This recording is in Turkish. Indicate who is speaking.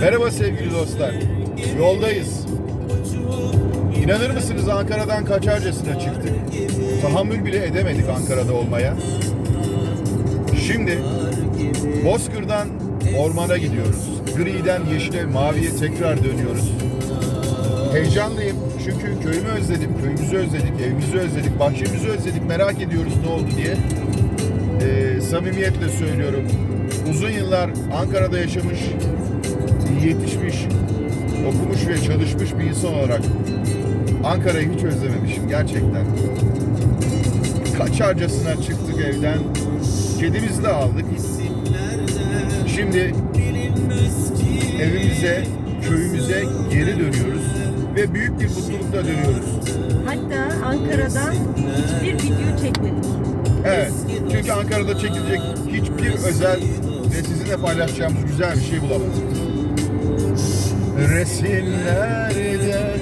Speaker 1: Merhaba sevgili dostlar. Yoldayız. İnanır mısınız Ankara'dan kaçarcasına çıktık. Tahammül bile edemedik Ankara'da olmaya. Şimdi Bozkır'dan ormana gidiyoruz. Gri'den yeşile, maviye tekrar dönüyoruz. Heyecanlıyım çünkü köyümü özledim, köyümüzü özledik, evimizi özledik, bahçemizi özledik, merak ediyoruz ne oldu diye. Ee, samimiyetle söylüyorum. Uzun yıllar Ankara'da yaşamış, yetişmiş, okumuş ve çalışmış bir insan olarak Ankara'yı hiç özlememişim gerçekten. Kaçarcasına çıktık evden. Kedimizi de aldık. Şimdi evimize, köyümüze geri dönüyoruz ve büyük bir mutlulukla dönüyoruz.
Speaker 2: Hatta Ankara'dan hiçbir video çekmedik.
Speaker 1: Evet. Çünkü Ankara'da çekilecek hiçbir özel ve sizinle paylaşacağımız güzel bir şey bulamadık resimlerde